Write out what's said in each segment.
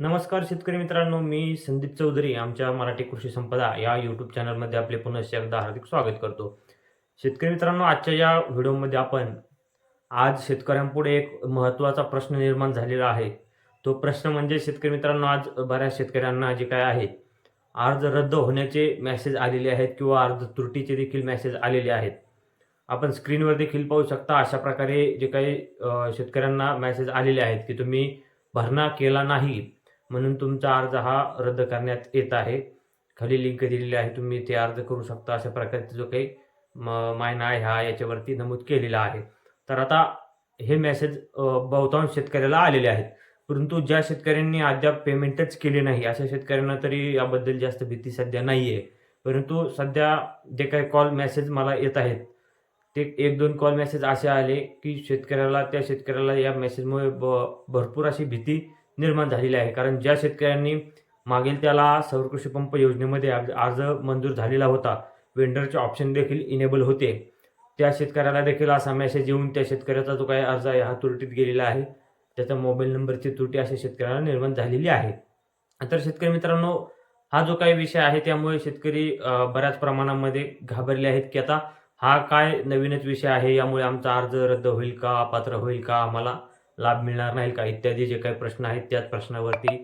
नमस्कार शेतकरी मित्रांनो मी संदीप चौधरी आमच्या मराठी कृषी संपदा या यूट्यूब चॅनलमध्ये आपले पुन्हा एकदा हार्दिक स्वागत करतो. शेतकरी मित्रांनो आजच्या या व्हिडिओमध्ये आपण आज शेतकऱ्यांपुढे एक महत्त्वाचा प्रश्न निर्माण झालेला आहे. तो प्रश्न म्हणजे शेतकरी मित्रांनो आज बऱ्याच शेतकऱ्यांना जे काय आहे अर्ज रद्द होण्याचे मॅसेज आलेले आहेत किंवा अर्ज त्रुटीचे देखील मॅसेज आलेले आहेत. आपण स्क्रीनवर देखील पाहू शकता अशा प्रकारे जे काही शेतकऱ्यांना मॅसेज आलेले आहेत की तुम्ही भरणा केला नाही. म्हणून तुमचा अर्ज हा रद्द करण्यात येत आहे. खाली लिंक दिलेली आहे तुम्ही ते अर्ज करू शकता अशा प्रकारचा जो काही म- मायना आहे हा याच्यावरती नमूद केलेला आहे. तर आता हे मेसेज बहुतांश शेतकऱ्याला आलेले आहेत. परंतु ज्या शेतकऱ्यांनी अद्याप पेमेंटच केले नाही अशा शेतकऱ्यांना तरी याबद्दल जास्त भीती सध्या नाही आहे परंतु सध्या जे काही कॉल मेसेज मला येत आहेत ते एक दोन कॉल मेसेज असे आले की शेतकऱ्याला त्या शेतकऱ्याला या मेसेजमुळे ब भरपूर अशी भीती निर्माण झालेली आहे. कारण ज्या शेतकऱ्यांनी मागील त्याला सौरकृषी पंप योजनेमध्ये अर्ज अर्ज मंजूर झालेला होता वेंडरचे ऑप्शन देखील इनेबल होते. त्या शेतकऱ्याला देखील असा मेसेज येऊन त्या शेतकऱ्याचा जो काही अर्ज आहे हा त्रुटीत गेलेला आहे. त्याचा मोबाईल नंबरची त्रुटी अशा शेतकऱ्याला निर्माण झालेली आहे. तर शेतकरी मित्रांनो हा जो काही विषय आहे त्यामुळे शेतकरी बऱ्याच प्रमाणामध्ये घाबरले आहेत की आता हा काय नवीनच विषय आहे यामुळे आमचा अर्ज रद्द होईल का पात्र होईल का आम्हाला? लाभ मिळणार नाही का? इत्यादी जे काही प्रश्न आहेत त्याच प्रश्नावरती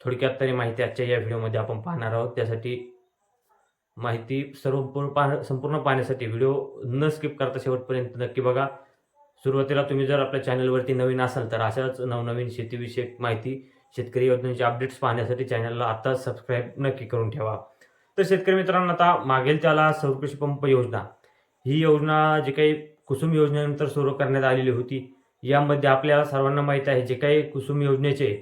थोडक्यात तरी माहिती आजच्या या व्हिडिओमध्ये आपण पाहणार आहोत. त्यासाठी माहिती सर्व पूर्ण पाह संपूर्ण पाहण्यासाठी व्हिडिओ न स्किप करता शेवटपर्यंत नक्की बघा. सुरुवातीला तुम्ही जर आपल्या चॅनलवरती नवीन असाल तर अशाच नवनवीन शेतीविषयक माहिती शेतकरी योजनेचे अपडेट्स पाहण्यासाठी चॅनलला आत्ताच सबस्क्राईब नक्की करून ठेवा. तर शेतकरी मित्रांनो आता मागेल त्याला सौरकृषी पंप योजना ही योजना जी काही कुसुम योजनेनंतर सुरू करण्यात आलेली होती. यामध्ये आपल्याला सर्वांना माहीत आहे जे काही कुसुम योजनेचे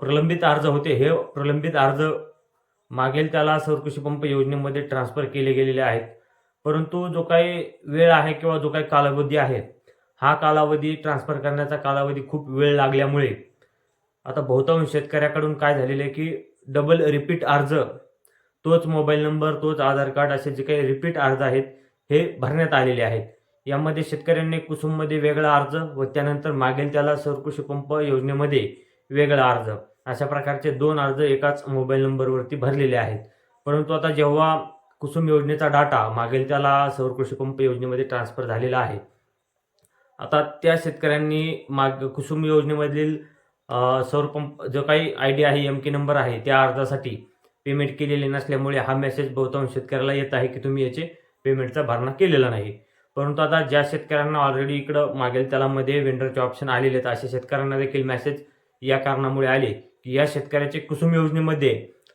प्रलंबित अर्ज होते हे प्रलंबित अर्ज मागेल त्याला सौरकृषी पंप योजनेमध्ये ट्रान्सफर केले गेलेले आहेत. परंतु जो काही वेळ आहे किंवा जो काही कालावधी आहे हा कालावधी ट्रान्सफर करण्याचा कालावधी खूप वेळ लागल्यामुळे आता बहुतांश शेतकऱ्याकडून काय झालेलं आहे की डबल रिपीट अर्ज तोच मोबाईल नंबर तोच आधार कार्ड असे जे काही रिपीट अर्ज आहेत हे भरण्यात आलेले आहेत. यामध्ये शेतकऱ्यांनी कुसुममध्ये वेगळा अर्ज व त्यानंतर मागेल त्याला सरकृषी पंप योजनेमध्ये वेगळा अर्ज. अशा प्रकारचे दोन अर्ज एकाच मोबाईल नंबरवरती भरलेले आहेत. परंतु आता जेव्हा कुसुम योजनेचा डाटा मागेल त्याला सौरकृषी पंप योजनेमध्ये ट्रान्सफर झालेला आहे आता त्या शेतकऱ्यांनी माग कुसुम योजनेमधील अ, सौर पंप जो काही आय डी आहे एम के नंबर आहे त्या अर्जासाठी पेमेंट केलेले नसल्यामुळे हा मेसेज बहुतांश शेतकऱ्याला येत आहे की तुम्ही याचे पेमेंटचा भरणा केलेला नाही. परंतु आता ज्या शेतकऱ्यांना ऑलरेडी इकडं मागेल त्यालामध्ये वेंडरचे ऑप्शन आलेले आहेत. अशा शेतकऱ्यांना देखील मेसेज या कारणामुळे आले की या शेतकऱ्याचे कुसुम योजनेमध्ये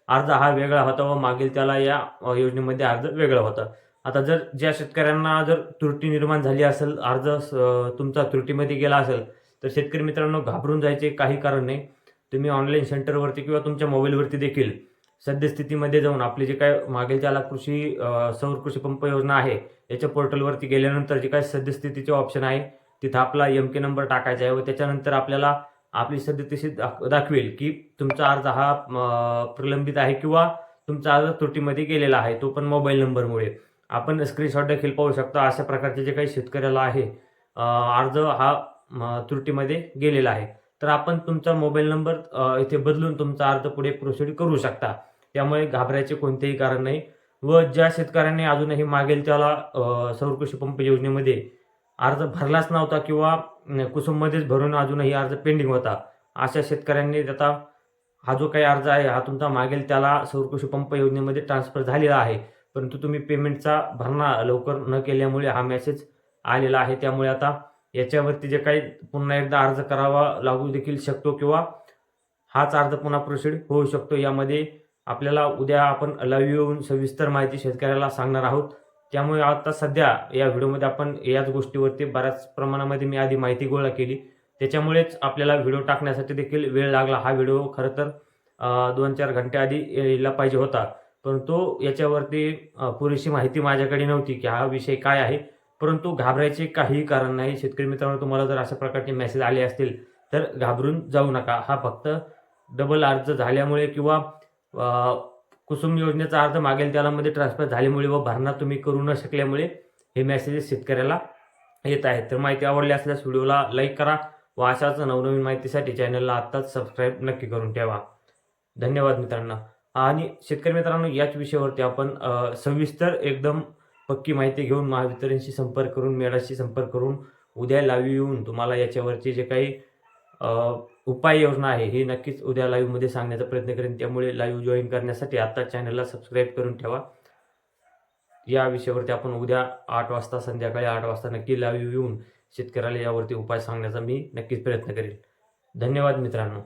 अर्ज हा वेगळा होता व मागील त्याला या योजनेमध्ये अर्ज वेगळा होता. आता जर ज्या शेतकऱ्यांना जर त्रुटी निर्माण झाली असेल अर्ज स- तुमचा त्रुटीमध्ये गेला असेल तर शेतकरी मित्रांनो घाबरून जायचे काही कारण नाही. तुम्ही ऑनलाईन सेंटरवरती किंवा तुमच्या मोबाईलवरती देखील सद्यस्थितीमध्ये जाऊन आपली जे काय मागेल त्याला कृषी सौर कृषी पंप योजना आहे याच्या पोर्टलवरती गेल्यानंतर जे काय सद्यस्थितीचे ऑप्शन आहे तिथं आपला एम के नंबर टाकायचा आहे व त्याच्यानंतर आपल्याला आपली सद्यस्थिती दाख दाखवेल की तुमचा अर्ज हा प्रलंबित आहे किंवा तुमचा अर्ज त्रुटीमध्ये गेलेला आहे तो पण मोबाईल नंबरमुळे आपण स्क्रीनशॉट देखील पाहू शकता अशा प्रकारचे जे काही शेतकऱ्याला आहे अर्ज हा त्रुटीमध्ये गेलेला आहे. तर आपण तुमचा मोबाईल नंबर इथे बदलून तुमचा अर्ज पुढे प्रोसिड करू शकता. त्यामुळे घाबरायचे कोणतेही कारण नाही. व ज्या शेतकऱ्यांनी अजूनही मागेल त्याला सौर कृषी पंप योजनेमध्ये अर्ज भरलाच नव्हता किंवा कुसुममध्येच भरून अजूनही अर्ज पेंडिंग होता. अशा शेतकऱ्यांनी आता हा जो काही अर्ज आहे हा तुमचा मागेल त्याला सौरकृषी पंप योजनेमध्ये ट्रान्सफर झालेला आहे. परंतु तुम्ही पेमेंटचा भरणा लवकर न केल्यामुळे हा मेसेज आलेला आहे. त्यामुळे आता याच्यावरती जे काही पुन्हा एकदा अर्ज करावा लागू देखील शकतो किंवा हाच अर्ज पुन्हा प्रोसीड होऊ शकतो. यामध्ये आपल्याला उद्या आपण लाईव्ह येऊन सविस्तर माहिती शेतकऱ्याला सांगणार आहोत. त्यामुळे आता सध्या या व्हिडिओमध्ये आपण याच गोष्टीवरती बऱ्याच प्रमाणामध्ये मी आधी माहिती गोळा केली. त्याच्यामुळेच आपल्याला व्हिडिओ टाकण्यासाठी देखील वेळ लागला. हा व्हिडिओ खरं तर दोन चार घंटे आधी यायला पाहिजे होता. परंतु याच्यावरती पुरेशी माहिती माझ्याकडे नव्हती की हा विषय काय आहे. परंतु घाबरायचे काहीही कारण नाही. शेतकरी मित्रांनो तुम्हाला जर अशा प्रकारचे मेसेज आले असतील तर घाबरून जाऊ नका. हा फक्त डबल अर्ज झाल्यामुळे किंवा कुसुम योजनेचा अर्ज मागेल त्यालामध्ये ट्रान्सफर झाल्यामुळे व भरणा तुम्ही करू न शकल्यामुळे हे मेसेजेस शेतकऱ्याला येत आहेत. तर माहिती आवडली असल्यास व्हिडिओला लाईक करा व अशाच नवनवीन माहितीसाठी चॅनलला आत्ताच सबस्क्राईब नक्की करून ठेवा. धन्यवाद मित्रांनो. आणि शेतकरी मित्रांनो याच विषयावरती आपण सविस्तर एकदम पक्की माहिती घेऊन महावितरणशी संपर्क करून मेळाशी संपर्क करून उद्या लावी येऊन तुम्हाला याच्यावरचे जे काही उपाययोजना आहे. ही नक्कीच उद्या लाईव्हमध्ये सांगण्याचा प्रयत्न करेन. त्यामुळे लाईव्ह जॉईन करण्यासाठी आत्ता चॅनलला सबस्क्राईब करून ठेवा. या विषयावरती आपण उद्या आठ वाजता संध्याकाळी आठ वाजता नक्की लाईव्ह येऊन शेतकऱ्याला यावरती उपाय सांगण्याचा मी नक्कीच प्रयत्न करेन. धन्यवाद मित्रांनो.